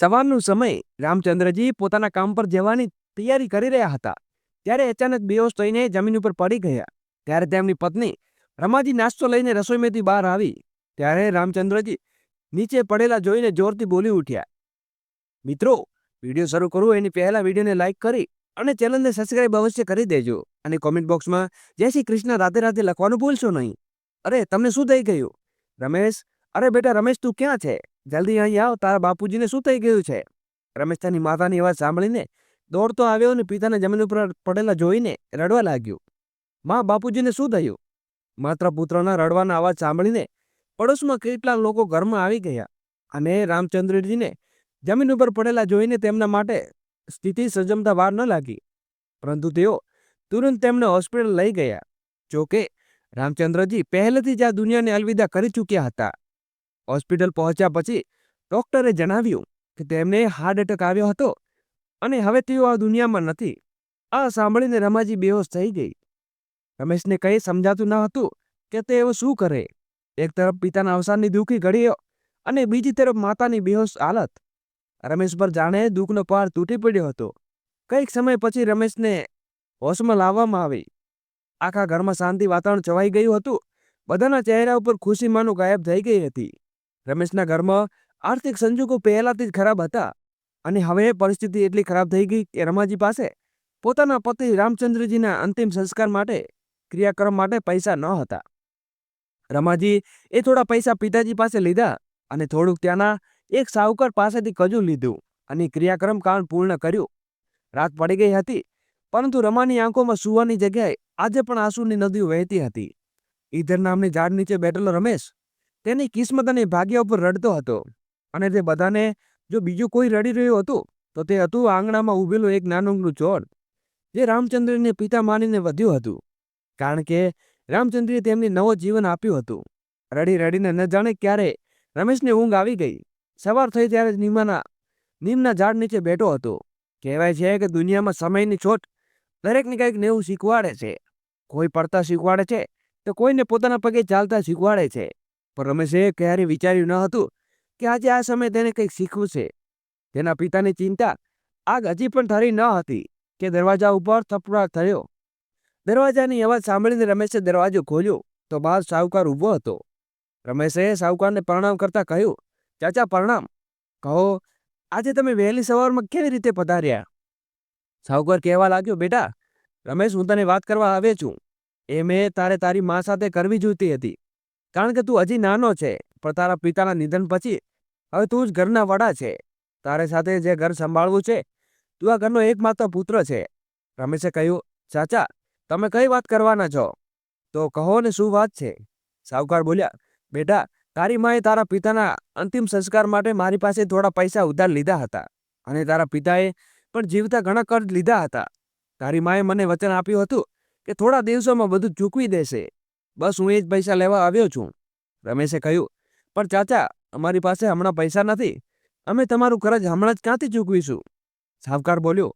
સવારનો સમય રામચંદ્રજી પોતાના કામ પર જવાની તૈયારી કરી રહ્યા હતા. ત્યારે અચાનક બેહોશ થઈને જમીન ઉપર પડી ગયા. ત્યારે તેમની પત્ની રમાજી નાસ્તો લઈને રસોઈમાંથી બહાર આવી. ત્યારે રામચંદ્રજી નીચે પડેલા જોઈને જોરથી બોલી ઉઠ્યા. મિત્રો, વીડિયો શરૂ કરું એની પહેલા વિડીયોને લાઇક કરી અને ચેનલને સબસ્ક્રાઈબ અવશ્ય કરી દેજો અને કોમેન્ટ બોક્સમાં જય શ્રી કૃષ્ણ રાધે રાધે લખવાનું ભૂલશો નહીં. અરે, તમને શું થઈ ગયું? રમેશ, અરે બેટા, રમેશ, તું ક્યાં છે? જલ્દી અહીં આવ, તારા બાપુજીને શું થઈ ગયું છે? રમેશ તેની માતાની અવાજ સાંભળીને દોડતો આવ્યો અને પિતાને જમીન ઉપર પડેલા જોઈને રડવા લાગ્યો. માં, બાપુજીને શું થયું? માત્ર પુત્રના રડવાના અવાજ સાંભળીને પડોશમાં કેટલા લોકો ઘરમાં આવી ગયા અને રામચંદ્રજીને જમીન ઉપર પડેલા જોઈને તેમના માટે સ્થિતિ સજમતા વાર ન લાગી. પરંતુ તેઓ તુરંત તેમને હોસ્પિટલ લઈ ગયા, જોકે રામચંદ્રજી પહેલેથી જ આ દુનિયાને અલવિદા કરી ચૂક્યા હતા. હોસ્પિટલ પહોંચ્યા પછી ડૉક્ટરે જણાવ્યું કે તેમને હાર્ટ એટેક આવ્યો હતો અને હવે તેઓ આ દુનિયામાં નથી. આ સાંભળીને રમાજી બેહોશ થઈ ગઈ. રમેશને કંઈ સમજાતું ન હતું કે તે હવે શું કરે. એક તરફ પિતાના અવસાનની દુઃખી ઘડીઓ અને બીજી તરફ માતાની બેહોશ હાલત. રમેશ પર જાણે દુઃખનો પાર તૂટી પડ્યો હતો. કંઈક સમય પછી રમેશને હોશમાં લાવવામાં આવી. આખા ઘરમાં શાંતિ વાતાવરણ છવાઈ ગયું હતું. બધાના ચહેરા ઉપર ખુશીમાંનું ગાયબ થઈ ગઈ હતી. રમેશના ઘરમાં આર્થિક સંજોગો પહેલાથી જ ખરાબ હતા અને હવે પરિસ્થિતિ એટલી ખરાબ થઈ ગઈ કે રમાજી પાસે પોતાના પતિ રામચંદ્રજીના અંતિમ સંસ્કાર માટે ક્રિયાક્રમ માટે પૈસા ન હતા. રમાજી એ થોડા પૈસા પિતાજી પાસે લીધા અને થોડુંક ત્યાંના એક સાહુકાર પાસેથી કજુ લીધું અને ક્રિયાક્રમ કામ પૂર્ણ કર્યું. રાત પડી ગઈ હતી, પરંતુ રમાની આંખોમાં સુવાની જગ્યાએ આજે પણ આંસુની નદીઓ વહેતી હતી. ઈધર નામની ઝાડ નીચે બેઠેલો રમેશ તેની કિસ્મત અને ભાગ્ય ઉપર રડતો હતો. અને તે બધાને, જો બીજું કોઈ રડી રહ્યું હતું, તો તે હતું આંગણામાં ઊભેલું એક નાનકડું ચોર, જે રામચંદ્રને પિતા માનીને વધ્યું હતું. કારણ કે રામચંદ્રે તેમને નવો જીવન આપ્યું હતું. રડી રડીને ન જાણે ક્યારે, રમેશને ઊંઘ આવી ગઈ. સવાર થઈ ત્યારે નીમાના, નીમના ઝાડ નીચે બેઠો હતો. કહેવાય છે કે દુનિયામાં સમયની છોટ, દરેકને કંઈક નેવું શીખવાડે છે. કોઈ પડતા શીખવાડે છે, તો કોઈને પોતાના પગે ચાલતા શીખવાડે છે. પણ રમેશે ક્યારેય વિચાર્યું ન હતું કે આજે આ સમય તેને કંઈક શીખવું છે. તેના પિતાની ચિંતા આગ હજી પણ ઠરી ન હતી કે દરવાજા ઉપર થપડાટ થયો. દરવાજાની અવાજ સાંભળીને રમેશે દરવાજો ખોલ્યો તો બહાર સાહુકાર ઊભો હતો. રમેશે સાહુકારને પ્રણામ કરતા કહ્યું, ચાચા, પ્રણામ. કહો, આજે તમે વહેલી સવારમાં કેવી રીતે પધાર્યા? સાહુકાર કહેવા લાગ્યો, બેટા, રમેશ, હું તને વાત કરવા આવે છું. એ મેં તારે તારી મા સાથે કરવી જોઈતી હતી. કારણ કે તું હજી નાનો છે, પણ તારા પિતાના નિધન પછી હવે તું જ ઘરના વડા છે. તારે સાથે જે ઘર સંભાળવું છે, તું આ ઘરનો એકમાત્ર પુત્ર છે. રમેશે કહ્યું, ચાચા, તમે કઈ વાત કરવાના છો? તો કહો ને શું વાત છે? સાવકાર બોલ્યા, બેટા, તારી માએ તારા પિતાના અંતિમ સંસ્કાર માટે મારી પાસે થોડા પૈસા ઉધાર લીધા હતા અને તારા પિતાએ પણ જીવતા ઘણા કર્જ લીધા હતા. તારી માએ મને વચન આપ્યું હતું કે થોડા દિવસોમાં બધું ચૂકવી દેશે. બસ હું એ જ પૈસા લેવા આવ્યો છું. રમેશે કહ્યું, પણ ચાચા, અમારી પાસે હમણાં પૈસા નથી. અમે તમારું કરજ હમણાં જ ક્યાંથી ચૂકવીશું? સાવકાર બોલ્યો,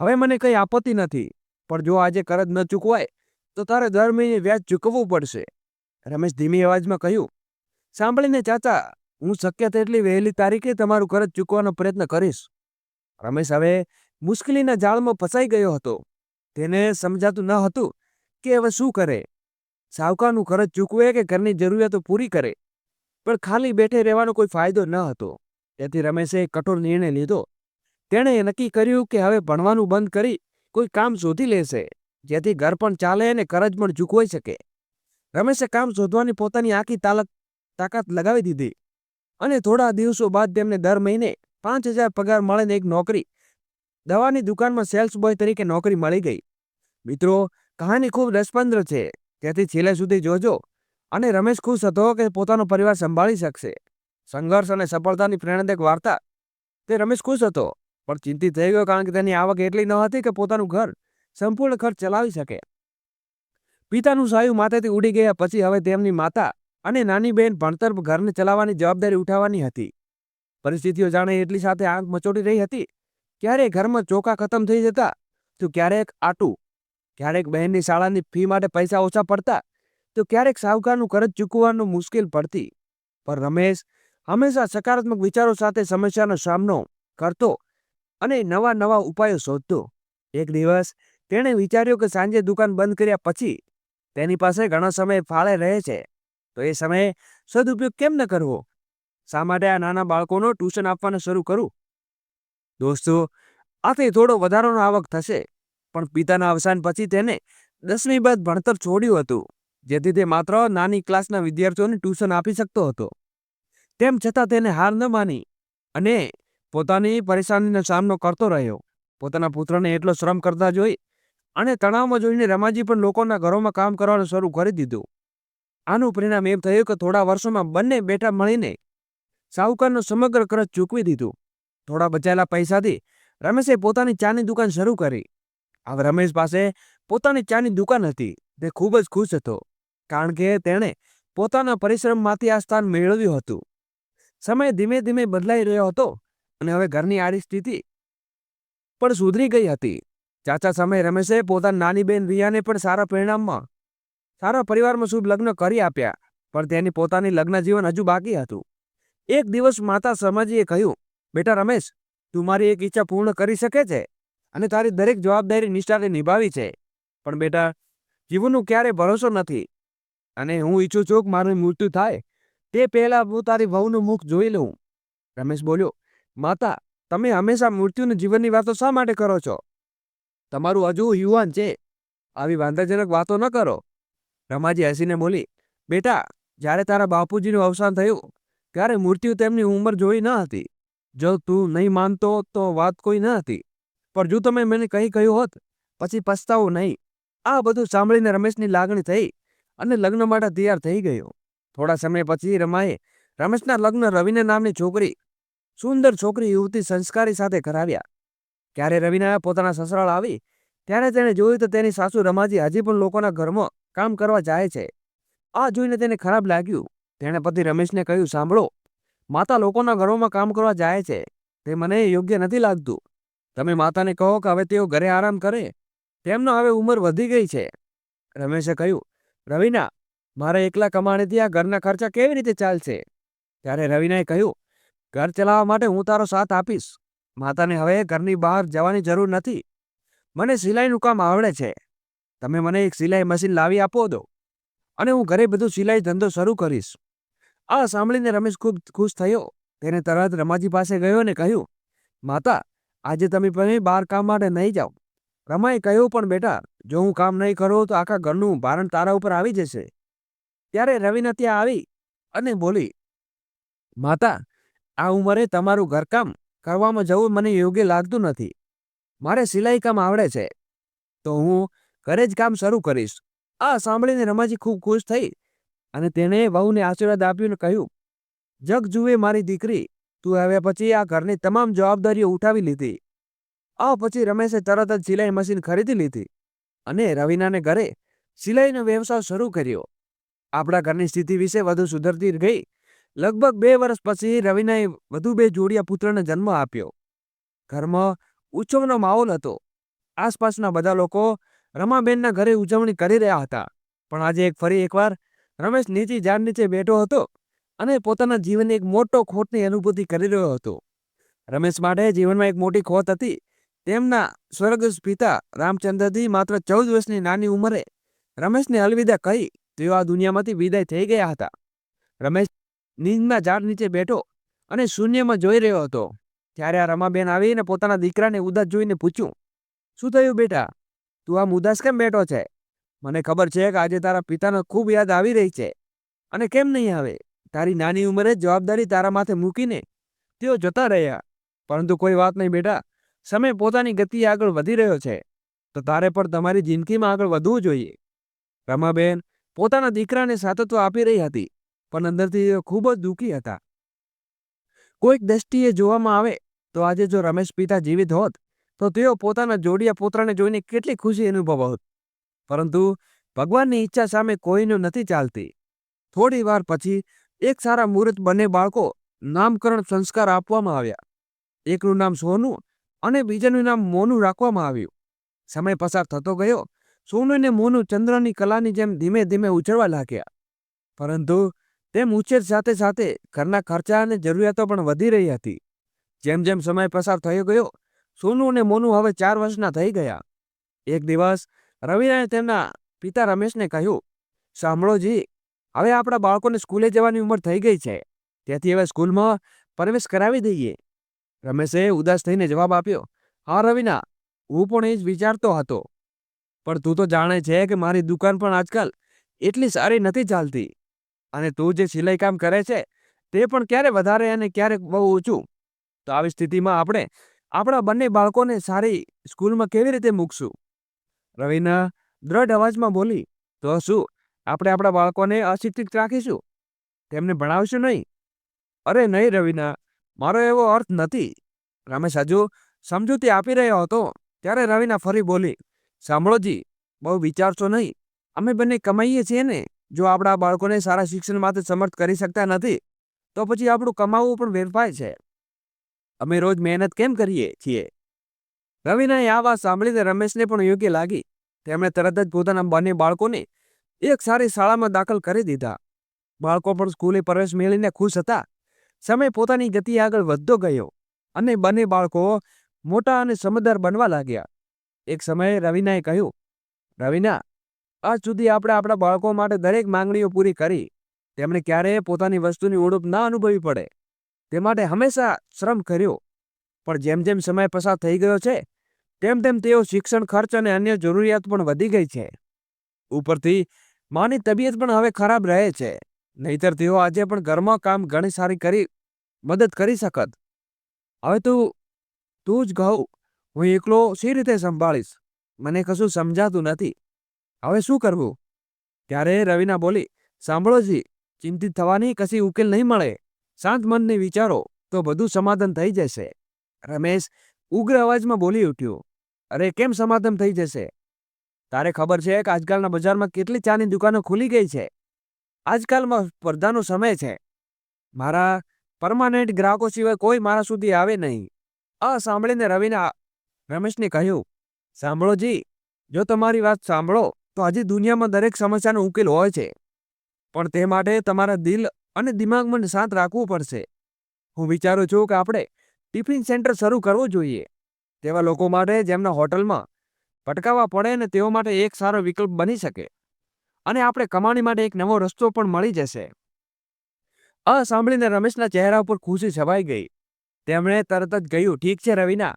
હવે મને કંઈ આપત્તિ નથી, પણ જો આજે કરજ ન ચૂકવાય, તો તારે દર મહિને વ્યાજ ચૂકવવું પડશે. રમેશ ધીમી અવાજમાં કહ્યું, સાંભળીને ચાચા, હું શક્ય તેટલી વહેલી તારીખે તમારું કરજ ચૂકવાનો પ્રયત્ન કરીશ. રમેશ હવે મુશ્કેલીના જાળમાં ફસાઈ ગયો હતો. તેને સમજાતું ન હતું કે હવે શું કરે. સાવકારનું કરજ ચૂકવે કે ઘરની જરૂરિયાતો પૂરી કરે? પણ ખાલી બેઠે રહેવાનો કોઈ ફાયદો ન હતો. તેથી રમેશે કઠોર નિર્ણય લીધો. તેણે નક્કી કર્યું કે હવે ભણવાનું બંધ કરી કોઈ કામ શોધી લેશે, જેથી ઘર પણ ચાલે અને કરજ પણ ચૂકવાઈ શકે. રમેશે કામ શોધવાની પોતાની આખી તાલક, તાકાત લગાવી દીધી અને થોડા દિવસો બાદ તેમને દર મહિને પાંચ હજાર પગાર મળીને એક નોકરી, દવાની દુકાનમાં સેલ્સ બોય તરીકે નોકરી મળી ગઈ. મિત્રો, કહાની ખૂબ રસપંદ્ર છે. તેથી છેલ્લે સુધી જોજો. અને રમેશ ખુશ હતો કે પોતાનો પરિવાર સંભાળી શકશે. સંઘર્ષ અને સફળતાની પ્રેરણાદાયક વાર્તા. તે રમેશ ખુશ હતો, પણ ચિંતિત થઈ ગયો કારણ કે તેની આવક એટલી ન હતી કે પોતાનું ઘર સંપૂર્ણ ખર્ચ ચલાવી શકે. પિતાનું સાયું માથેથી ઉડી ગયા પછી હવે તેમની માતા અને નાની બહેન ભણતર ઘરને ચલાવવાની જવાબદારી ઉઠાવવાની હતી. પરિસ્થિતિઓ જાણે એટલી સાથે આંખ મચોડી રહી હતી. ક્યારેક ઘરમાં ચોખા ખતમ થઈ જતા, તો ક્યારેક આટું ક્યારેક બહેનની શાળાની ફી માટે પૈસા ઓછા પડતા, તો ક્યારેક સાહુકારનું કરજ ચૂકવવાનું મુશ્કેલ પડતી. પણ રમેશ, હંમેશા સકારાત્મક વિચારો સાથે સમસ્યાનો સામનો કરતો અને નવા નવા ઉપાયો શોધતો. એક દિવસ, તેણે વિચાર્યું કે સાંજે દુકાન બંધ કર્યા પછી તેની પાસે ઘણો સમય ફાળે રહે છે, તો એ સમયે સદુપયોગ કેમ ન કરવો? શા માટે આ નાના બાળકોનો ટ્યુશન આપવાનું શરૂ કરું? દોસ્તો, આથી થોડો વધારાનો આવક થશે. પણ પિતાના અવસાન પછી તેને દસમી બાદ ભણતર છોડ્યું હતું, જેથી તે માત્ર નાની ક્લાસના વિદ્યાર્થીઓને ટ્યુશન આપી શકતો હતો. તેમ છતાં તેને હાર ન માની અને પોતાની પરેશાનીનો સામનો કરતો રહ્યો. પોતાના પુત્રને એટલો શ્રમ કરતા જોઈ અને તણાવમાં જોઈને રમાજી પણ લોકોના ઘરોમાં કામ કરવાનું શરૂ કરી દીધું. આનું પરિણામ એમ થયું કે થોડા વર્ષોમાં બંને બેટા મળીને સાહુકારનો સમગ્ર કરજ ચૂકવી દીધું. થોડા બચાયેલા પૈસાથી રમેશે પોતાની ચાની દુકાન શરૂ કરી. હવે રમેશ પાસે પોતાની ચાની દુકાન હતી. તે ખૂબ જ ખુશ હતો, કારણ કે તેણે પોતાના પરિશ્રમમાંથી આ સ્થાન મેળવ્યું હતું. સમય ધીમે ધીમે બદલાઈ રહ્યો હતો અને હવે ઘરની આડી સ્થિતિ પણ સુધરી ગઈ હતી. ચાચા સમય રમેશે પોતાની નાની બેન રિયાને પણ સારા પરિણામમાં, સારા પરિવારમાં શુભ લગ્ન કરી આપ્યા, પણ તેની પોતાની લગ્ન જીવન હજુ બાકી હતું. એક દિવસ માતા સમાજીએ કહ્યું, બેટા રમેશ, તું મારી એક ઈચ્છા પૂર્ણ કરી શકે છે? અને તારી દરેક જવાબદારી નિષ્ઠાને નિભાવી છે. પણ બેટા, જીવનનું ક્યારે ભરોસો નથી? અને હું ઈચ્છું છું કે મારું મૃત્યુ થાય. તે પહેલાં હું તારી વહુનું મુખ જોઈ લઉં. રમેશ બોલ્યો, માતા, તમે હંમેશા મૃત્યુને જીવનની વાતો શા માટે કરો છો? તમારું હજુ યુવાન છે. આવી વાંધાજનક વાતો ન કરો. રમાજી હસીને બોલી, બેટા, જ્યારે તારા બાપુજીનું અવસાન થયું, ત્યારે મૃત્યુ તેમની ઉંમર જોઈ ન હતી. જો તું નહીં માનતો તો વાત કોઈ ન હતી. પણ જો તમે મને કંઈ કહ્યું હોત, પછી પસ્તાવો નહીં. આ બધું સાંભળીને રમેશની લાગણી થઈ અને લગ્ન માટે તૈયાર થઈ ગયો. થોડા સમય પછી રમાએ રમેશના લગ્ન રવિના નામની છોકરી, સુંદર છોકરી યુવતી સંસ્કારી સાથે કરાવ્યા. ક્યારે રવિના પોતાના સસરાળ આવી, ત્યારે તેણે જોયું તો તેની સાસુ રમાજી હજી પણ લોકોના ઘરમાં કામ કરવા જાય છે. આ જોઈને તેને ખરાબ લાગ્યું. તેણે પતિ રમેશને કહ્યું, સાંભળો, માતા લોકોના ઘરોમાં કામ કરવા જાય છે. તે મને યોગ્ય નથી લાગતું. તમે માતાને કહો કે હવે તેઓ ઘરે આરામ કરે. તેમનો હવે ઉંમર વધી ગઈ છે. રમેશે કહ્યું, રવિના, મારે એકલા કમાણીથી આ ઘરના ખર્ચા કેવી રીતે ચાલશે? ત્યારે રવિનાએ કહ્યું, ઘર ચલાવવા માટે હું તારો સાથ આપીશ. માતાને હવે ઘરની બહાર જવાની જરૂર નથી. મને સિલાઈનું કામ આવડે છે. તમે મને એક સિલાઈ મશીન લાવી આપો દો. અને હું ઘરે બધું સિલાઈ ધંધો શરૂ કરીશ. આ સાંભળીને રમેશ ખૂબ ખુશ થયો. તેને તરત રમાજી પાસે ગયો અને કહ્યું, માતા આજે તમે પણ બહાર કામ માટે નહીં જાઓ. રમાએ કહ્યું પણ બેટા, જો હું કામ નહીં કરું તો આખા ઘરનું ભારણ તારા ઉપર આવી જશે. ત્યારે રવિના ત્યાં આવી અને બોલી, માતા, આ ઉંમરે તમારું ઘરકામ કરવામાં જવું મને યોગ્ય લાગતું નથી. મારે સિલાઈ કામ આવડે છે. તો હું ઘરે જ કામ શરૂ કરીશ. આ સાંભળીને રમાજી ખૂબ ખુશ થઈ અને તેણે વહુને આશીર્વાદ આપ્યું અને કહ્યું, જગ જુએ મારી દીકરી તું હવે પછી આ ઘરની તમામ જવાબદારીઓ ઉઠાવી લીધી. આ પછી રમેશે તરત જ સિલાઈ મશીન ખરીદી લીધી અને રવિનાને ઘરે સિલાઈનો વ્યવસાય શરૂ કર્યો. આપણા ઘરની સ્થિતિ વિશે વધુ સુધરતી ગઈ. લગભગ બે વર્ષ પછી રવિનાએ વધુ બે જોડિયા પુત્રને જન્મ આપ્યો. ઘરમાં ઉત્સવનો માહોલ હતો. આસપાસના બધા લોકો રમાબેનના ઘરે ઉજવણી કરી રહ્યા હતા. પણ આજે એક ફરી એકવાર રમેશ નીચી ઝાડ નીચે બેઠો હતો. અને પોતાના જીવનની એક મોટો ખોટની અનુભૂતિ કરી રહ્યો હતો. રમેશ માટે જીવનમાં એક મોટી ખોટ હતી. તેમના સ્વર્ગસ્થ પિતા રામચંદ્રજી માત્ર ચૌદ વર્ષની નાની ઉંમરે રમેશને અલવિદા કહી તેઓ આ દુનિયામાંથી વિદાય થઈ ગયા હતા. રમેશ નીંદના ઝાડ નીચે બેઠો અને શૂન્યમાં જોઈ રહ્યો હતો. ત્યારે આ રમાબેન આવીને પોતાના દીકરાને ઉદાસ જોઈને પૂછ્યું, શું થયું બેટા? તું આમ ઉદાસ કેમ બેઠો છે? મને ખબર છે કે આજે તારા પિતાને ખૂબ યાદ આવી રહી છે. અને કેમ નહીં આવે? તારી નાની ઉંમરે જવાબદારી તારા માથે મૂકીને તેઓ જતા રહ્યા. પરંતુ કોઈ વાત નહીં બેટા, સમય પોતાની ગતિએ આગળ વધી રહ્યો છે, તો તારે પણ તમારી જિંદગીમાં આગળ વધવું જોઈએ. રમાબેન પોતાના દીકરાને સાતત્વ આપી રહી હતી, પણ અંદરથી તેઓ ખૂબ જ દુઃખી હતા. કોઈક દ્રષ્ટિએ જોવામાં આવે તો આજે જો રમેશ પિતા જીવિત હોત, તો તેઓ પોતાના જોડિયા પોતરાને જોઈને કેટલી ખુશી અનુભવ હોત પરંતુ ભગવાનની ઈચ્છા સામે કોઈનું નથી ચાલતી. થોડી વાર પછી એક સારા મુહૂર્ત બંને બાળકો નામકરણ સંસ્કાર આપવામાં આવ્યા. એકનું નામ સોનું અને બીજાનું નામ મોનું રાખવામાં આવ્યું. સમય પસાર થતો ગયો. સોનું અને મોનું ચંદ્રની કલાની જેમ ધીમે ધીમે ઉછળવા લાગ્યા. પરંતુ તેમ ઉછેર સાથે સાથે ઘરના ખર્ચા અને જરૂરિયાતો પણ વધી રહી હતી. જેમ જેમ સમય પસાર થયો ગયો, સોનું અને મોનુ હવે ચાર વર્ષના થઈ ગયા. એક દિવસ રવિરાએ તેમના પિતા રમેશને કહ્યું, સાંભળો જી હવે આપણા બાળકોને સ્કૂલે જવાની ઉંમર થઈ ગઈ છે. તેથી હવે સ્કૂલમાં પ્રવેશ કરાવી દઈએ. રમેશે ઉદાસ થઈને જવાબ આપ્યો, હા, રવિના, હું પણ એ જ વિચારતો હતો. પણ તું તો જાણે છે કે મારી દુકાન પણ આજકાલ એટલી સારી નથી ચાલતી. અને તું જે સિલાઈ કામ કરે છે, તે પણ ક્યારે વધારે અને ક્યારેક બહુ ઓછું? તો આવી સ્થિતિમાં આપણે આપણા બંને બાળકોને સારી સ્કૂલમાં કેવી રીતે મૂકશું? રવિના દ્રઢ અવાજમાં બોલી, તો શું? આપણે આપણા બાળકોને અશિક્ષિત રાખીશું. તેમને ભણાવશું નહીં. અરે નહીં રવિના, મારો એવો અર્થ નથી. રમેશ હજુ સમજૂતી આપી રહ્યો હતો. ત્યારે રવિના ફરી બોલી સાંભળોજી બહુ વિચારશો નહીં. અમે બંને કમાઈએ છીએ ને. જો આપણા બાળકોને સારા શિક્ષણ માટે સમર્થ કરી શકતા નથી, તો પછી આપણું કમાવવું પણ વેરફાય છે. અમે રોજ મહેનત કેમ કરીએ છીએ? રવિનાએ આ વાત સાંભળીને રમેશને પણ યોગ્ય લાગી. તેમણે તરત જ પોતાના બંને બાળકોને એક સારી શાળામાં દાખલ કરી દીધા. બાળકો પણ સ્કૂલે પ્રવેશ મેળવીને ખુશ હતા. સમય પોતાની ગતિ આગળ વધતો ગયો અને બંને બાળકો મોટા અને સમજદાર બનવા લાગ્યા. એક સમયે રવિનાએ કહ્યું, રવિના, આજ સુધી આપણે આપણા બાળકો માટે દરેક માંગણીઓ પૂરી કરી. તેમણે ક્યારેય પોતાની વસ્તુની ઓળખ ના અનુભવી પડે. તે માટે હંમેશા શ્રમ કર્યો. પણ જેમ જેમ સમય પસાર થઈ ગયો છે, તેમ તેમ તેઓ શિક્ષણ ખર્ચ અને અન્ય જરૂરિયાત પણ વધી ગઈ છે. ઉપરથી માની તબિયત પણ હવે ખરાબ રહે છે. નહીતર તેઓ આજે પણ ઘરમાં કામ ઘણી સારી કરી, મદદ કરી શકત. હવે તું તું જ કહું હું એકલો સી રીતે સંભાળીશ? મને કશું સમજાતું નથી. હવે શું કરવું? ત્યારે રવિના બોલી, સાંભળો જી, ચિંતિત થવાની કશી ઉકેલ નહીં મળે. શાંત મનને વિચારો, તો બધું સમાધાન થઈ જશે. રમેશ ઉગ્ર અવાજમાં બોલી ઉઠ્યું, અરે, કેમ સમાધાન થઈ જશે? તારે ખબર છે કે આજકાલના બજારમાં કેટલી ચાની દુકાનો ખુલી ગઈ છે? આજકાલમાં સ્પર્ધાનો સમય છે. મારા પરમાનન્ટ ગ્રાહકો સિવાય કોઈ મારા સુધી આવે નહીં. આ સાંભળીને રવિના રમેશને કહ્યું, સાંભળો જી, જો તમારી વાત સાંભળો, તો આજે દુનિયામાં દરેક સમસ્યાનો ઉકેલ હોય છે. પણ તે માટે તમારા દિલ અને દિમાગમાં શાંત રાખવું પડશે. હું વિચારું છું કે આપણે ટિફિન સેન્ટર શરૂ કરવું જોઈએ. તેવા લોકો માટે જેમના હોટલમાં ભટકાવવા પડે ને તેઓ માટે એક સારો વિકલ્પ બની શકે. અને આપણે કમાણી માટે એક નવો રસ્તો પણ મળી જશે. આ સાંભળીને રમેશના ચહેરા ઉપર ખુશી છવાઈ ગઈ. તેમણે તરત જ કહ્યું, ઠીક છે, રવિના.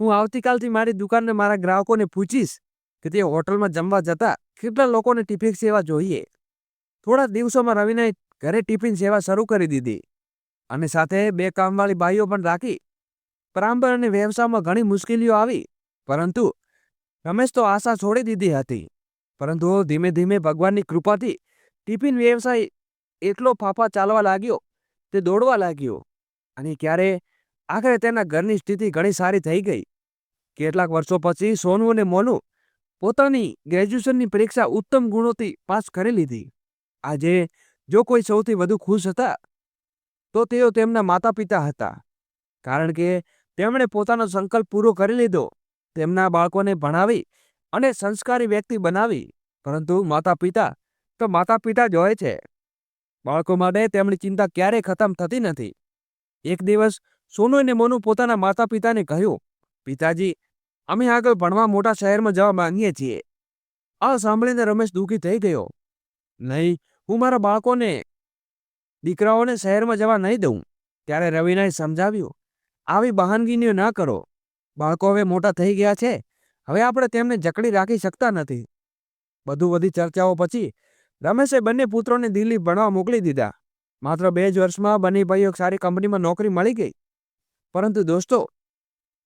હું આવતીકાલથી મારી દુકાનને મારા ગ્રાહકોને પૂછીશ કે તે હોટલમાં જમવા જતા કેટલા લોકોને ટિફિન સેવા જોઈએ. થોડા દિવસોમાં રવિનાએ ઘરે ટિફિન સેવા શરૂ કરી દીધી. અને સાથે બે કામવાળી બાઈઓ પણ રાખી. પ્રાંબર અને વ્યવસાયમાં ઘણી મુશ્કેલીઓ આવી. પરંતુ રમેશ તો આશા છોડી દીધી હતી. પરંતુ ધીમે ધીમે ભગવાનની કૃપાથી ટિફિન વ્યવસાય એટલો ફાફા ચાલવા લાગ્યો, તે દોડવા લાગ્યો. અને ક્યારે? આખરે તેના ઘરની સ્થિતિ ઘણી સારી થઈ ગઈ. કેટલાક વર્ષો પછી સોનુ અને મોનુ પોતાની ગ્રેજ્યુએશનની પરીક્ષા ઉત્તમ ગુણોથી પાસ કરી લીધી. આજે જો કોઈ સૌથી વધુ ખુશ હતા, તો તેઓ તેમના માતા પિતા હતા. કારણ કે તેમણે પોતાનો સંકલ્પ પૂરો કરી લીધો. તેમના બાળકોને ભણાવી અને સંસ્કારી વ્યક્તિ બનાવી. પરંતુ માતા પિતા તો માતા પિતા જ હોય છે. બાળકો માટે તેમની ચિંતા ક્યારેય ખતમ થતી નથી. એક દિવસ સોનુ અને મોનુ પોતાના માતા પિતાને કહ્યું, પિતાજી, અમે આગળ ભણવા મોટા શહેરમાં જવા માંગીએ છીએ. આ સાંભળીને રમેશ દુઃખી થઈ ગયો. નહીં, હું મારા બાળકોને, દીકરાઓને શહેરમાં જવા નહીં દઉં. ત્યારે રવિનાએ સમજાવ્યું, આવી બહાનગીનીઓ ના કરો. બાળકો હવે મોટા થઈ ગયા છે. હવે આપણે તેમને જકડી રાખી શકતા નથી. બધું બધી ચર્ચાઓ પછી રમેશે બંને પુત્રોને દિલ્હી ભણવા મોકલી દીધા. માત્ર બે જ વર્ષમાં બંને ભાઈઓ સારી કંપનીમાં નોકરી મળી ગઈ. પરંતુ દોસ્તો,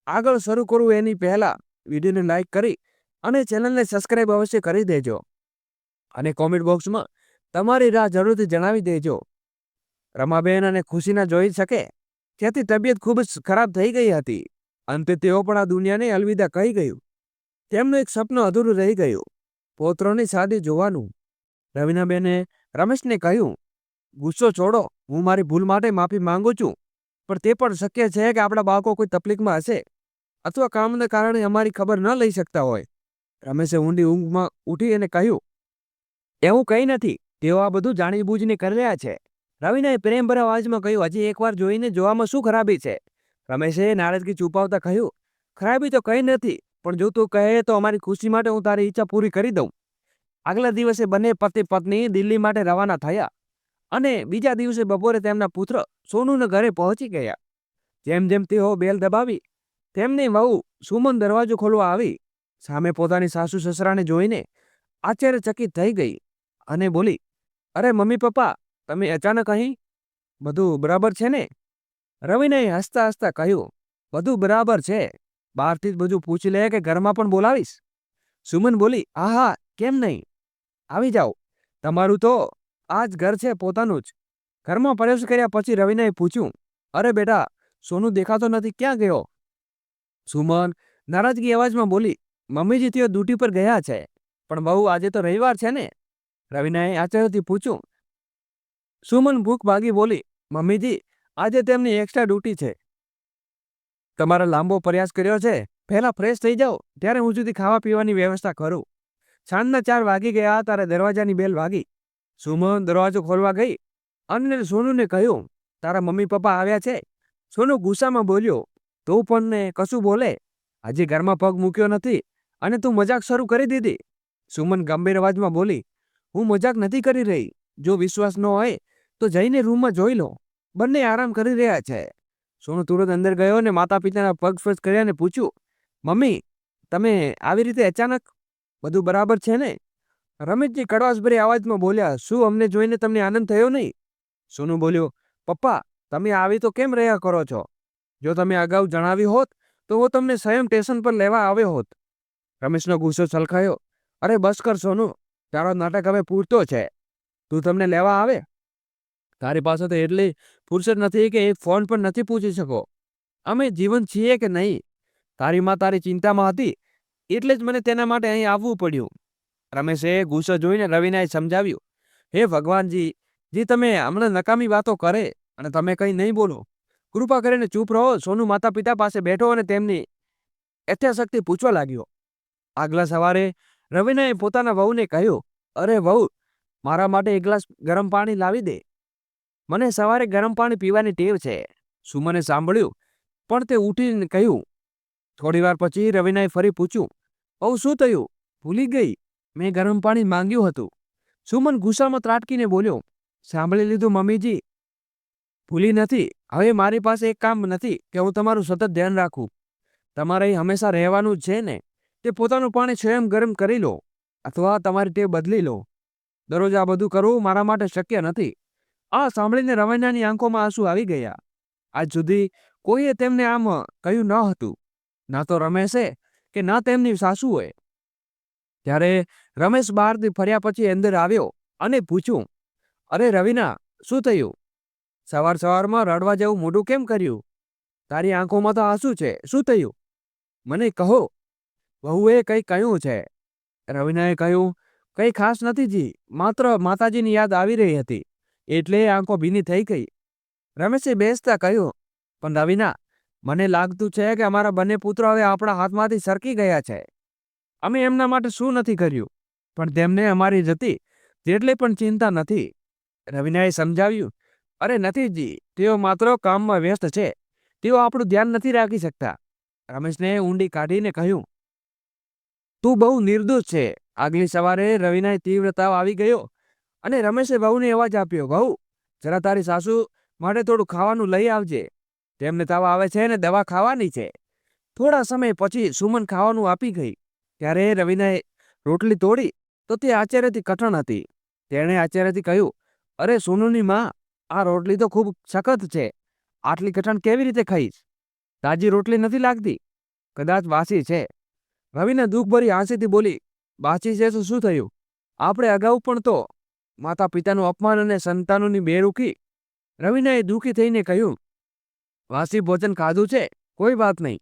આગળ શરૂ કરવું એની પહેલા વિડીયોને લાઈક કરી અને ચેનલને સબસ્ક્રાઈબ અવશ્ય કરી દેજો. અને કોમેન્ટ બોક્સમાં તમારી રાહ જરૂરથી જણાવી દેજો. રમાબેન અને ખુશીના જોઈ શકે, જેથી તબિયત ખૂબ જ ખરાબ થઈ ગઈ હતી. અંતે તેઓ પણ આ દુનિયાને અલવિદા કહી ગયું. તેમનું એક સપનું અધૂરું રહી ગયું. પોત્રોની શાદી જોવાનું. રવિનાબેને રમેશને કહ્યું, ગુસ્સો છોડો, હું મારી ભૂલ માટે માફી માંગુ છું, પણ તે પણ શક્ય છે કે આપણા બાળકો કોઈ તકલીફમાં હશે અથવા કામને કારણે અમારી ખબર ન લઈ શકતા હોય. રમેશે ઊંડી ઊંઘમાં ઉઠી અને કહ્યું, એવું કંઈ નથી, તેઓ આ બધું જાણીબૂજીને કરી રહ્યા છે. રવિનાએ પ્રેમભરા અવાજમાં કહ્યું, હજી એકવાર જોઈને જોવામાં શું ખરાબી છે? રમેશે નારાજગી છુપાવતા કહ્યું, ખરાબી તો કંઈ નથી, પણ જો તું કહે તો અમારી ખુશી માટે હું તારી ઈચ્છા પૂરી કરી દઉં. આગલા દિવસે બંને પતિ પત્ની દિલ્હી માટે રવાના થયા અને બીજા દિવસે બપોરે તેમના પુત્ર સોનુના ઘરે પહોંચી ગયા. જેમ જેમ તેઓ બેલ દબાવી, તેમની વહુ સુમન દરવાજો ખોલવા આવી, સામે પોતાની સાસુ સસરાને જોઈને આશ્ચર્યચકિત થઈ ગઈ અને બોલી, અરે, મમ્મી પપ્પા, તમે અચાનક અહીં? બધું બરાબર છે ને? રવિને હસતા હસતા કહ્યું, બધું બરાબર છે. બહારથી જ બધું પૂછી લે કે ઘરમાં પણ બોલાવીશ. સુમન બોલી આ હા કેમ નહીં? આવી જાઓ. તમારું તો આ જ ઘર છે પોતાનું જ. ઘરમાં પ્રવેશ કર્યા પછી રવિને પૂછ્યું, અરે બેટા, સોનું દેખાતો નથી, ક્યાં ગયો? સુમન નારાજગી અવાજમાં બોલી, મમ્મીજી તેઓ ડ્યુટી પર ગયા છે, પણ બહુ આજે તો રવિવાર છે ને. રવિનાએ આશ્ચર્યથી પૂછ્યું. સુમન ભૂખ ભાગી બોલી, મમ્મીજી આજે તેમની એક્સ્ટ્રા ડ્યુટી છે. તમારે લાંબો પ્રયાસ કર્યો છે. પહેલા ફ્રેશ થઈ જાઓ, ત્યારે હું સુધી ખાવા પીવાની વ્યવસ્થા કરું. સાંજના ચાર વાગી ગયા ત્યારે દરવાજાની બેલ વાગી. સુમન દરવાજો ખોલવા ગઈ અને સોનુને કહ્યું, તારા મમ્મી પપ્પા આવ્યા છે. સોનુ ગુસ્સામાં બોલ્યો, તું પણ ને કશું બોલે? હજી ઘરમાં પગ મૂક્યો નથી અને તું મજાક શરૂ કરી દીધી. સુમન ગંભીર અવાજમાં બોલી, હું મજાક નથી કરી રહી. જો વિશ્વાસ ન હોય, તો જઈને રૂમમાં જોઈ લો. બંને આરામ કરી રહ્યા છે. સોનુ તુરંત અંદર ગયો અને માતા પિતાના પગ સ્પર્શ કર્યા અને પૂછ્યું, મમ્મી, તમે આવી રીતે અચાનક? બધું બરાબર છે ને? રમેશજી કડવાશભરી અવાજમાં બોલ્યા, શું અમને જોઈને તમને આનંદ થયો નહીં? સોનુ બોલ્યો, પપ્પા, તમે આવી તો કેમ રહ્યા કરો છો? જો તમે અગાઉ જણાવ્યું હોત, તો હું તમને સ્વયં સ્ટેશન પર લેવા આવ્યો હોત. રમેશનો ગુસ્સો છલકાયો, અરે, બસ કર સોનુ, તારો નાટક હવે પૂરતો છે. તું તમને લેવા આવે? તારી પાસે તો એટલી ફુરસત નથી કે એક ફોન પણ નથી પૂછી શકો. અમે જીવન છીએ કે નહીં? તારી માં તારી ચિંતામાં હતી, એટલે જ મને તેના માટે અહીં આવવું પડ્યું. રમેશે ગુસ્સો જોઈને રવિનાએ સમજાવ્યું, હે ભગવાનજી, જી તમે હમણાં નકામી વાતો કરે અને તમે કંઈ નહીં બોલો, કૃપા કરીને ચૂપ રહો, સોનુ માતા પિતા પાસે બેઠો અને તેમની યથાશક્તિ પૂછવા લાગ્યો. આગલા સવારે રવિનાએ પોતાના વહુને કહ્યું, અરે વહુ, મારા માટે એક ગ્લાસ ગરમ પાણી લાવી દે. મને સવારે ગરમ પાણી પીવાની ટેવ છે, સુમને સાંભળ્યું, પણ તે ઉઠીને કહ્યું થોડીવાર પછી રવિનાએ ફરી પૂછ્યું ઓ શું થયું? ભૂલી ગઈ? મેં ગરમ પાણી માંગ્યું હતું. સુમન ગુસ્સામાં ત્રાટકીને બોલ્યો, સાંભળી લીધું, મમ્મીજી. ભૂલી નથી. હવે મારી પાસે એક કામ નથી કે હું તમારું સતત ધ્યાન રાખું. તમારે અહીં હંમેશા રહેવાનું જ છે ને? તે પોતાનું પાણી સ્વયં ગરમ કરી લો, અથવા તમારી ટેવ બદલી લો. દરરોજ આ બધું કરવું મારા માટે શક્ય નથી. આ સાંભળીને રવાનાની આંખોમાં આંસુ આવી ગયા. આજ સુધી કોઈએ તેમને આમ કહ્યું ન હતું. ના તો રમેશે કે ના તેમની સાસુએ ત્યારે રમેશ બહારથી ફર્યા પછી અંદર આવ્યો અને પૂછ્યું, અરે રવિના, શું થયું? સવાર સવારમાં રડવા જેવું મોઢું કેમ કર્યું? તારી આંખોમાં તો આંસુ છે, શું થયું? મને કહો. વહુએ કંઈ કહ્યું છે. રવિનાએ કહ્યું, કંઈ ખાસ નથી જી, માત્ર માતાજીની યાદ આવી રહી હતી. એટલે આંખો ભીની થઈ ગઈ. રમેશે બેસતા કહ્યું, પણ રવિના, મને લાગતું છે કે અમારા બંને પુત્રો હવે આપણા હાથમાંથી સરકી ગયા છે. અમે એમના માટે શું નથી કર્યું? પણ તેમને અમારી જતી તેટલી પણ ચિંતા નથી. રવિનાએ સમજાવ્યું, અરે નથી જી તેઓ માત્ર કામમાં વ્યસ્ત છે. તેઓ આપણું ધ્યાન નથી રાખી શકતા. રમેશને ઊંડી કાઢીને કહ્યું, તું બહુ નિર્દોષ છે. આગલી સવારે રવિનાએ તીવ્ર તાવ આવી ગયો અને રમેશે બહુને અવાજ આપ્યો, વહુ, જરા તારી સાસુ માટે થોડું ખાવાનું લઈ આવજે. તેમને તાવ આવે છે ને દવા ખાવાની છે. થોડા સમય પછી સુમન ખાવાનું આપી ગઈ. ત્યારે રવિનાએ રોટલી તોડી તો તે આચાર્યથી કઠણ હતી. તેણે આચાર્યથી કહ્યું, અરે, સોનુની માં, આ રોટલી તો ખૂબ સખત છે. આટલી કઠણ કેવી રીતે ખાઈશ? તાજી રોટલી નથી લાગતી. કદાચ વાસી છે. રવિને દુઃખભરી હાંસીથી બોલી, બાસી છે તો શું થયું? આપણે અગાઉ પણ તો માતા પિતાનું અપમાન અને સંતાનોની બેરૂખી. રવિનાએ દુઃખી થઈને કહ્યું, વાસી, ભોજન ખાધું છે? કોઈ વાત નહીં.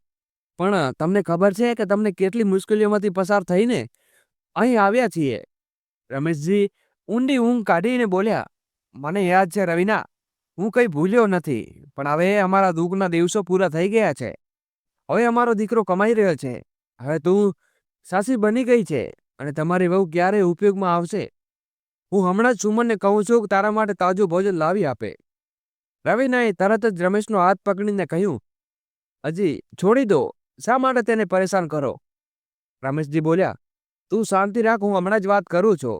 પણ, તમને ખબર છે કે તમને કેટલી મુશ્કેલીઓમાંથી પસાર થઈને અહીં આવ્યા છીએ. રમેશજી ઊંડી ઊંઘ કાઢીને બોલ્યા, મને યાદ છે રવિના, હું કંઈ ભૂલ્યો નથી, પણ હવે અમારા દુઃખના દિવસો પૂરા થઈ ગયા છે. હવે અમારો દીકરો કમાઈ રહ્યો છે. હવે તું સાસી બની ગઈ છે અને તમારી વહુ ક્યારે ઉપયોગમાં આવશે. હું હમણાં જ સુમનને કહું છું કે તારા માટે તાજું ભોજન લાવી આપે. રવિનાએ તરત જ રમેશનો હાથ પકડીને કહ્યું હજી છોડી દો. શા માટે તેને પરેશાન કરો? રમેશજી બોલ્યા, તું શાંતિ રાખ, હું હમણાં જ વાત કરું છું.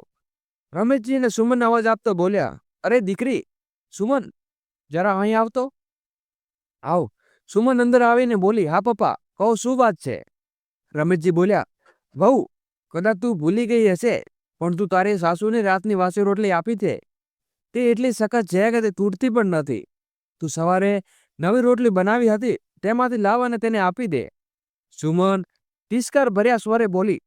રમેશજીને સુમન અવાજ આપતો બોલ્યા, અરે દીકરી, સુમન, જરા અહીં આવતો? આવ. સુમન અંદર આવીને બોલી, હા પપ્પા, કહો શું વાત છે? રમેશજી બોલ્યા, વહુ, કદાચ તું ભૂલી ગઈ હશે. પણ તું તારી સાસુને રાતની વાસી રોટલી આપી છે તે એટલી સખત છે કે તે તૂટતી પણ નથી તું સવારે નવી રોટલી બનાવી હતી, તેમાંથી લાવ અને તેને આપી દે. સુમન, તિસ્કાર ભર્યા સ્વરે બોલી,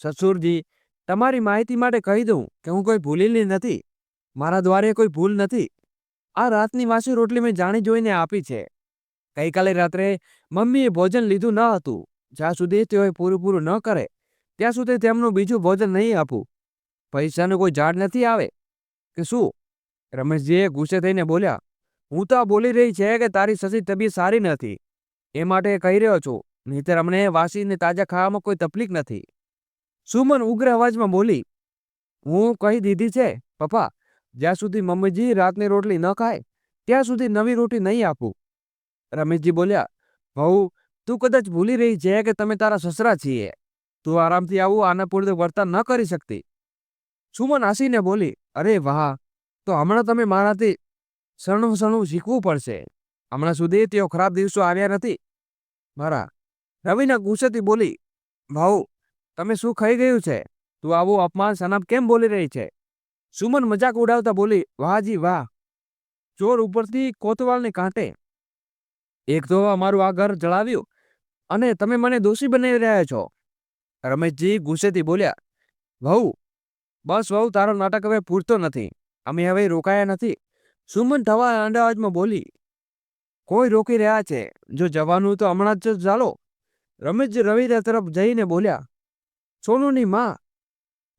સસુરજી, તમારી માહિતી માટે કહી દઉં કે હું કોઈ ભૂલેલી નથી. મારા દ્વારે કોઈ ભૂલ નથી. આ રાતની વાસી રોટલી મેં જાણી જોઈને આપી છે. ગઈકાલે રાત્રે મમ્મીએ ભોજન લીધું ન હતું. જ્યાં સુધી તેઓએ પૂરું પૂરું ન કરે, ત્યાં સુધી તેમનું બીજું ભોજન નહીં આપું. પૈસાનું કોઈ ઝાડ નથી આવે? કે શું? રમેશજીએ ગુસ્સે થઈને બોલ્યા, હું તો બોલી રહી છે કે તારી સસી તબિયત સારી નથી. એ માટે કહી રહ્યો છું, નહીતર અમને વાસીને તાજા ખાવામાં કોઈ તકલીફ નથી. સુમન ઉગ્ર અવાજમાં બોલી, હું કહી દીધી છે, પપ્પા, જ્યાં સુધી મમ્મીજી રાતની રોટલી ન ખાય, ત્યાં સુધી નવી રોટી નહીં આપું. રમેશજી બોલ્યા ભાઉ તું કદાચ ભૂલી રહી છે કે તમે તારા સસરા છીએ. તું આરામથી આવું આના પૂરતું વર્તન ન કરી શકતી. સુમન હસીને બોલી, અરે વાહ! તો હમણાં તમે મારાથી સણું સણું શીખવું પડશે. હમણાં સુધી તેઓ ખરાબ દિવસો આવ્યા નથી. મારા રવિના ગુસ્સેથી બોલી, ભાઉ, તમે શું ખાઈ ગયું છે? તું આવું અપમાન સનાપ કેમ બોલી રહી છે? સુમન મજાક ઉડાવતા બોલી, વાહજી, વાહ! ચોર ઉપરથી કોતવાલને કાંટે. એક તો અમારું આ ઘર જળાવ્યું અને તમે મને દોષી બનાવી રહ્યા છો. રમેશજી ગુસ્સેથી બોલ્યા વહુ બસ વહુ, તારો નાટક હવે પૂરતો નથી. અમે હવે રોકાયા નથી. સુમન થવા અંદાજમાં બોલી, કોઈ રોકી રહ્યા છે? જો જવાનું તો હમણાં જ ચાલો. રમેશ રવિદા તરફ જઈને બોલ્યા, સોનુની માં,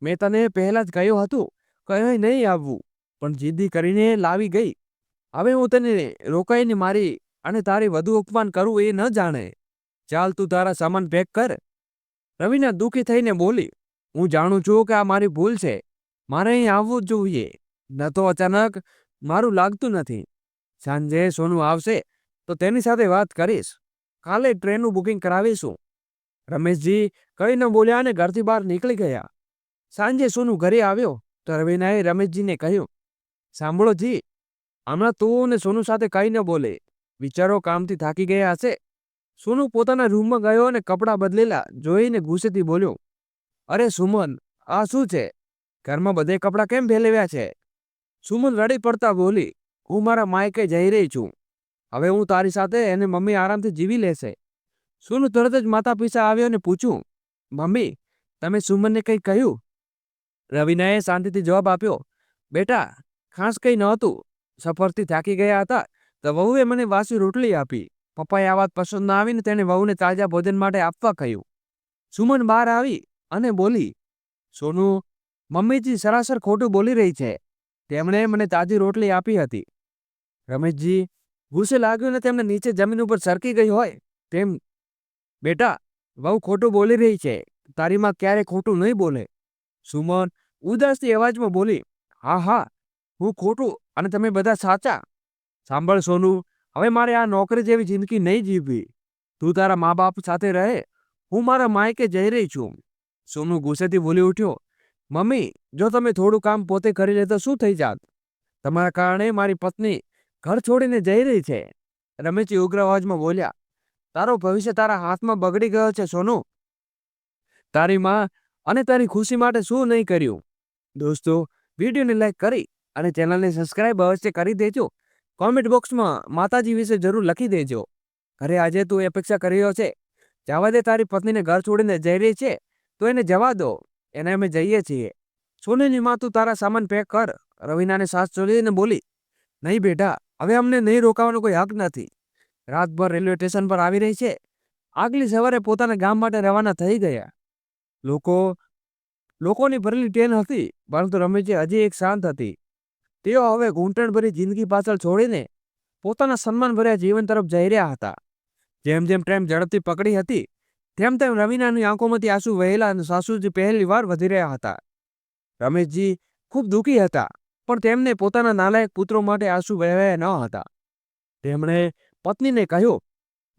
મેં તને પહેલાં જ કહ્યું હતું કે નહીં આવવું, પણ જીદ્દી કરીને લાવી ગઈ. હવે હું તને રોકાઈને મારી અને તારી વધુ અપમાન કરું એ ન જાણે. ચાલ તું તારા સામાન પેક કર. રવિના દુઃખી થઈને બોલી હું જાણું છું કે આ મારી ભૂલ છે. મારે અહીં આવવું જ જોઈએ. ન તો અચાનક મારું લાગતું નથી. સાંજે સોનું આવશે, તો તેની સાથે વાત કરીશ. કાલે ટ્રેનનું બુકિંગ કરાવીશું. રમેશજી કંઈ ન બોલ્યા અને ઘરથી બહાર નીકળી ગયા. સાંજે સોનું ઘરે આવ્યો, તો રવિનાએ રમેશજીને કહ્યું, સાંભળો જી, હમણાં તું ને સોનુ સાથે કંઈ ન બોલે. વિચારો કામથી થાકી ગયા હશે. સોનું પોતાના રૂમમાં ગયો અને કપડાં બદલેલા જોઈને ગુસ્સેથી બોલ્યો અરે સુમન, આ શું છે? ઘરમાં બધે કપડાં કેમ ફેલેવ્યા છે? સુમન રડી પડતા બોલી, હું મારા માયકે જઈ રહી છું. હવે હું તારી સાથે એને મમ્મી આરામથી જીવી લેશે. સુનુ તરત જ માતા પિતા આવ્યો અને પૂછ્યું, મમ્મી, તમે સુમનને કંઈ કહ્યું? રવિનાએ શાંતિથી જવાબ આપ્યો, બેટા, ખાસ કંઈ નહોતું. સફરથી થાકી ગયા હતા, તો વહુએ મને વાસી રોટલી આપી. પપ્પાએ આ વાત પસંદ ના આવીને તેણે વહુને તાજા ભોજન માટે આપવા કહ્યું. સુમન બહાર આવી અને બોલી, સોનુ, મમ્મીજી સરાસર ખોટું બોલી રહી છે. તેમણે મને તાજી રોટલી આપી હતી. રમેશજી, ગુસ્સે લાગ્યું ને તેમને નીચે જમીન ઉપર સરકી ગઈ હોય તેમ. બેટા, વહુ ખોટું બોલી રહી છે. તારી માં ક્યારે ખોટું નહીં બોલે. સુમન ઉદાસથી અવાજમાં બોલી, હા હા, હું ખોટું અને તમે બધા સાચા. સાંભળ સોનુ, હવે મારે આ નોકરી જેવી જિંદગી નહીં જીવવી. તું તારા મા બાપ સાથે રહે. હું મારા માયકે જઈ રહી છું. સોનુ ગુસ્સેથી બોલી ઉઠ્યો, મમ્મી, જો તમે થોડું કામ પોતે કરી લે તો શું થઈ જાત? તમારા કારણે મારી પત્ની ઘર છોડીને જઈ રહી છે. રમેશજી ઉગ્ર અવાજમાં બોલ્યા, તારો ભવિષ્ય તારા હાથમાં બગડી ગયો છે, સોનુ. તારી માં અને તારી ખુશી માટે શું નહીં કર્યું? દોસ્તો, વિડીયોને લાઈક કરી અને ચેનલને સબસ્ક્રાઇબ અવશ્ય કરી દેજો. કોમેન્ટ બોક્સમાં માતાજી વિશે જરૂર લખી દેજો. અરે આજે તું અપેક્ષા કરી રહ્યો છે. જવા દે તારી પત્નીને ઘર છોડીને જઈ રહી છે. તો એને જવા દો. એને અમે જઈએ છીએ. સોનીની તું તારા સામાન પેક કર. રવિનાને સાસ ચોલીને બોલી, નહીં બેટા, હવે અમને નહીં રોકાવાનો કોઈ હક નથી. રાતભર રેલવે સ્ટેશન પર આવી રહી છે. આગલી સવારે પોતાના ગામ માટે રવાના થઈ ગયા. લોકો, લોકોની ભરેલી ટ્રેન હતી, પરંતુ રમેશજી હજી એક શાંત હતી. તેઓ હવે ઘૂંટણભરી જિંદગી પાછળ છોડીને પોતાના સન્માનભર્યા જીવન તરફ જઈ રહ્યા હતા. જેમ જેમ ટ્રેન ઝડપથી પકડી હતી તેમ તેમ રવિનાની આંખોમાંથી આંસુ વહેલા અને સાસુજી પહેલી વાર વધી રહ્યા હતા. રમેશજી ખૂબ દુઃખી હતા, પણ તેમને પોતાના નાલાયક પુત્રો માટે આંસુ વહેવાયા ન હતા. તેમણે પત્નીને કહ્યું,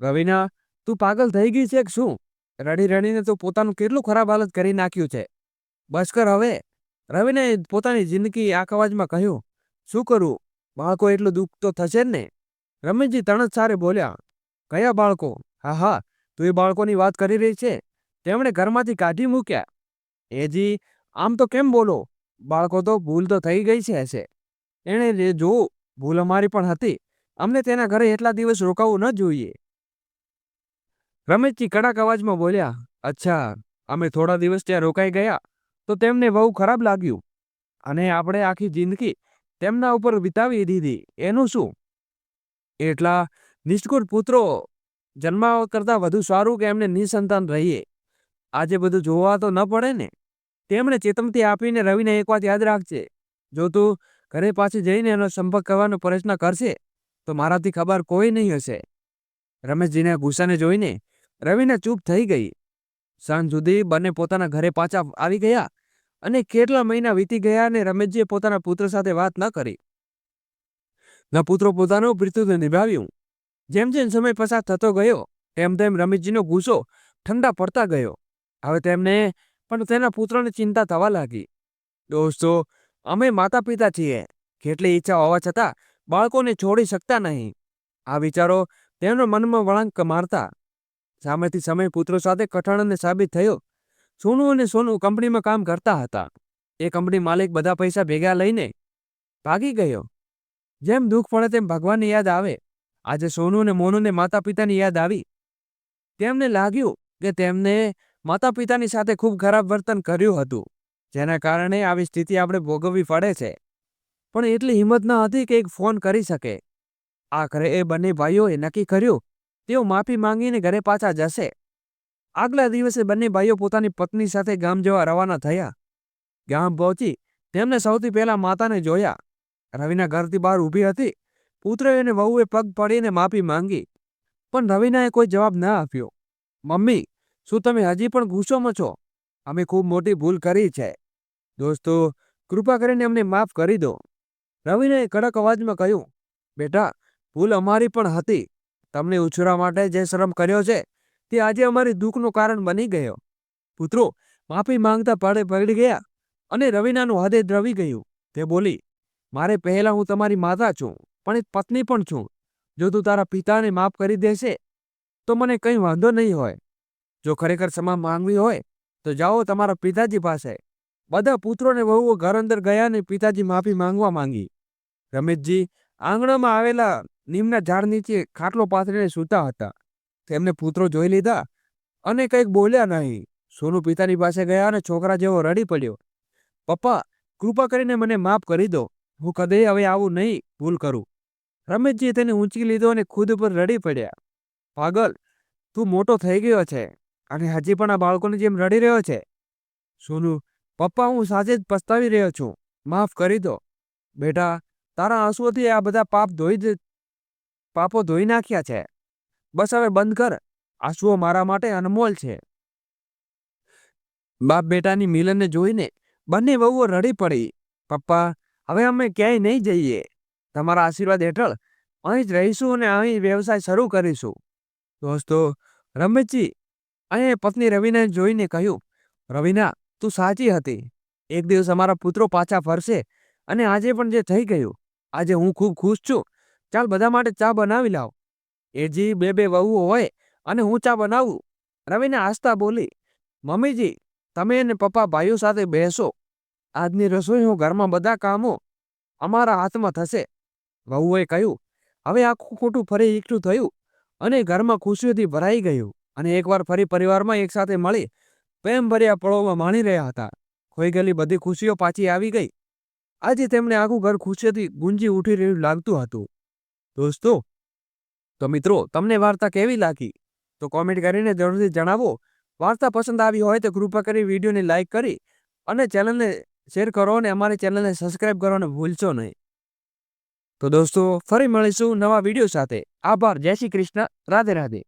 રવિના, તું પાગલ થઈ ગઈ છે કે શું? રડી રડીને તો પોતાનું કેટલું ખરાબ હાલત કરી નાખ્યું છે. બસ કર હવે. રવિને પોતાની જિંદગી આંખ અવાજમાં કહ્યું, શું કરું? બાળકો, એટલું દુઃખ તો થશે જ ને. રમેશજી તણજ સારે બોલ્યા, કયા બાળકો? હા હા તું એ બાળકોની વાત કરી રહી છે? તેમણે ઘરમાંથી કાઢી મૂક્યા. એજી, આમ તો કેમ બોલો? બાળકો તો ભૂલ તો થઈ ગઈ છે હશે. એણે જે જોવું ભૂલ અમારી પણ હતી. અમને તેના ઘરે એટલા દિવસ રોકાવું ન જોઈએ. રમેશજી કડક અવાજમાં બોલ્યા, અચ્છા, અમે થોડા દિવસ ત્યાં રોકાઈ ગયા, તો તેમને બહુ ખરાબ લાગ્યું. અને આપણે આખી જિંદગી તેમના ઉપર વિતાવી દીધી. એનું શું? એટલા નિષ્કુળ પુત્રો જન્માવા કરતાં વધુ સારું કે એમને નિસંતાન રહીએ? આજે બધું જોવા તો ન પડે ને? તેમણે ચેતમથી આપીને રવિને એક વાત યાદ રાખજે. જો તું ઘરે પાછી જઈને એનો સંપર્ક કરવાનો પ્રયત્ન કરશે, તો મારાથી ખબર કોઈ નહીં હશે. રમેશજીના ગુસ્સાને જોઈને રવિને ચૂપ થઈ ગઈ. સાંજ સુધી બંને પોતાના ઘરે પાછા આવી ગયા અને કેટલા મહિના વીતી ગયા અને રમેશજીએ પોતાના પુત્ર સાથે વાત ન કરી. ન પુત્રો પોતાનું પિતૃત્વ નિભાવ્યું. જેમ જેમ સમય પસાર થતો ગયો, તેમ તેમ રમેશજીનો ગુસ્સો ઠંડા પડતા ગયો. હવે તેમને પણ તેના પુત્રને ચિંતા થવા લાગી. દોસ્તો, અમે માતા પિતા છીએ. કેટલી ઈચ્છા હોવા છતાં બાળકોને છોડી શકતા નહીં. આ વિચારો તેમના મનમાં વળાંક મારતા. સામેથી સમય પુત્રો સાથે કઠણ સાબિત થયો. સોનુ અને સોનુ કંપનીમાં કામ કરતા હતા. એ કંપની માલિક બધા પૈસા ભેગા લઈને ભાગી ગયો. જેમ દુઃખ પડે તેમ ભગવાનની યાદ આવે. આજે સોનુ અને મોનુને માતા પિતાની યાદ આવી. તેમને લાગ્યું કે તેમને માતા પિતાની સાથે ખૂબ ખરાબ વર્તન કર્યું હતું, જેના કારણે આવી સ્થિતિ આપણે ભોગવવી પડે છે. પણ એટલી હિંમત ન હતી કે એક ફોન કરી શકે. આખરે એ બંને ભાઈઓએ નક્કી કર્યું, તેઓ માફી માંગીને ઘરે પાછા જશે. આગલા દિવસે બંને ભાઈઓ પોતાની પત્ની સાથે ગામ જવા રવાના થયા. ગામ પહોંચી તેમને સૌથી પહેલા માતાને જોયા. રવિના ઘરથી બહાર ઊભી હતી. પુત્રએ અને વહુએ પગ પડીને માફી માંગી, પણ રવિનાએ કોઈ જવાબ ના આપ્યો. મમ્મી, શું તમે હજી પણ ગુસ્સોમાં છો? અમે ખૂબ મોટી ભૂલ કરી છે. દોસ્તો, કૃપા કરીને અમને માફ કરી દો. રવિનાએ કડક અવાજમાં કહ્યું, બેટા, ભૂલ અમારી પણ હતી. તમને ઉછરા માટે જે શ્રમ કર્યો છે, તે આજે અમારી દુઃખનું કારણ બની ગયો. પુત્રો, માફી માંગતા પડે પગડી ગયા અને રવિનાનું હૃદય દ્રવી ગયું. તે બોલી, મારે પહેલા હું તમારી માતા છું. પણ એક પત્ની પણ છું. જો તું તારા પિતાને માફ કરી દેશે, તો મને કંઈ વાંધો નહીં હોય. જો ખરેખર ક્ષમા માંગવી હોય, તો જાઓ તમારા પિતાજી પાસે. બધા પુત્રોને વહુઓ ઘર અંદર ગયા અને પિતાજી માફી માંગવા માંગી. રમેશજી, આંગણામાં આવેલા નીમના ઝાડ નીચે ખાટલો પાથરીને સૂતા હતા. તેમને પુત્રો જોઈ લીધા અને કંઈક બોલ્યા નહીં. સોનુ પિતાની પાસે ગયા અને છોકરા જેવો રડી પડ્યો. પપ્પા, કૃપા કરીને મને માફ કરી દો. હું કદે હવે આવું નહીં, ભૂલ કરું. રમેશજીએ તેને ઊંચકી લીધો અને ખુદ ઉપર રડી પડ્યા. પાગલ, તું મોટો થઈ ગયો છે અને હજી પણ આ બાળકોની જેમ રડી રહ્યો છે. સોનુ, પપ્પા, હું સાચે જ પસ્તાવી રહ્યો છું. માફ કરી દો. બેટા, તારા આંસુઓથી આ બધા પાપ ધોઈ જ, પાપો ધોઈ નાખ્યા છે. બસ હવે બંધ કર. આંસુઓ મારા માટે અનમોલ છે. બાપ બેટાની મિલનને જોઈને બંને વહુઓ રડી પડી. પપ્પા, હવે અમે ક્યાંય નહીં જઈએ. તમારા આશીર્વાદ હેઠળ અહીં જ રહીશું અને અહીં વ્યવસાય શરૂ કરીશું. દોસ્તો, રમેશજી, અહીં પત્ની રવિને જોઈને કહ્યું, રવિના, તું સાચી હતી. એક દિવસ અમારા પુત્રો પાછા ફરશે અને આજે પણ જે થઈ ગયું, આજે હું ખૂબ ખુશ છું. ચાલ બધા માટે ચા બનાવી લાવ. એજી બે બે વહુઓ હોય અને હું ચા બનાવું. રવિને આસ્તા બોલી, મમ્મીજી, તમે અને પપ્પા ભાઈઓ સાથે બેસો. આજની રસોઈ હું ઘરમાં બધા કામો અમારા હાથમાં થશે. વહુએ કહ્યું, હવે આખું ખોટું ફરી એકઠું થયું અને ઘરમાં ખુશીઓથી ભરાઈ ગયું અને એકવાર ફરી પરિવારમાં એકસાથે મળી પ્રેમ ભર્યા પળોમાં માણી રહ્યા હતા. ખોઈ ગયેલી બધી ખુશીઓ પાછી આવી ગઈ. આજે તેમને આખું ઘર ખુશીઓથી ગુંજી ઉઠી રહ્યું લાગતું હતું. દોસ્તો, તો મિત્રો, તમને વાર્તા કેવી લાગી? તો કોમેન્ટ કરીને જરૂરથી જણાવો. વાર્તા પસંદ આવી હોય તો કૃપા કરી વિડીયોને લાઇક કરી અને ચેનલને શેર કરો અને અમારી ચેનલને સબસ્ક્રાઇબ કરવાનું ભૂલશો નહીં. તો દોસ્તો ફરી મળીશું નવા વીડિયો સાથે. આભાર જય શ્રી કૃષ્ણ રાધે રાધે.